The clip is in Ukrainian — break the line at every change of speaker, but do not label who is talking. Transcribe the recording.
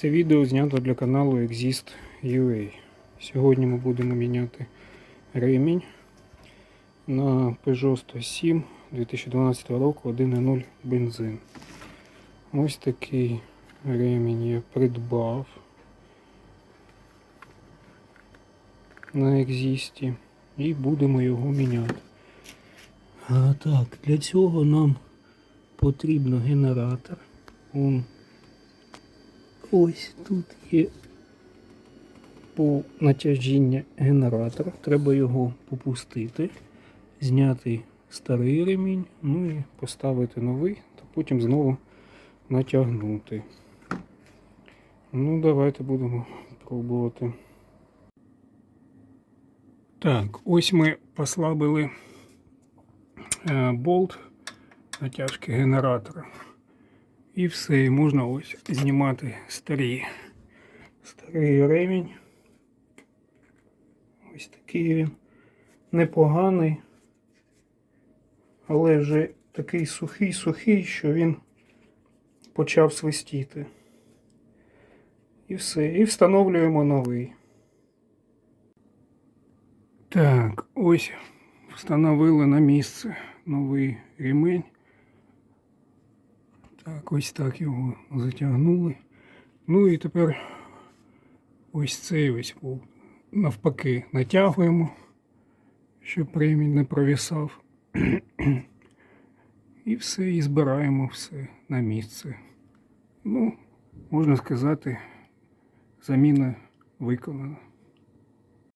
Це відео знято для каналу Exist.ua. Сьогодні ми будемо міняти ремінь на Peugeot 107 2012 року 1.0 бензин. Ось такий ремінь я придбав на Exist і будемо його міняти. А, так, для цього нам потрібно генератор. Ось тут є по натяжіння генератора. Треба його попустити, зняти старий ремінь, ну і поставити новий, та потім знову натягнути. Ну, давайте будемо пробувати. Так, ось ми послабили е, болт натяжки генератора. І все, і можна ось знімати старі. Старий ремінь. Ось такий він. Непоганий. Але вже такий сухий-сухий, що він почав свистіти. І все. І встановлюємо новий. Так, ось встановили на місце новий ремень. Так, ось так його затягнули. Ну і тепер ось цей ось навпаки натягуємо, щоб ремінь не провісав. І все, і збираємо все на місце. Ну, можна сказати, заміна виконана.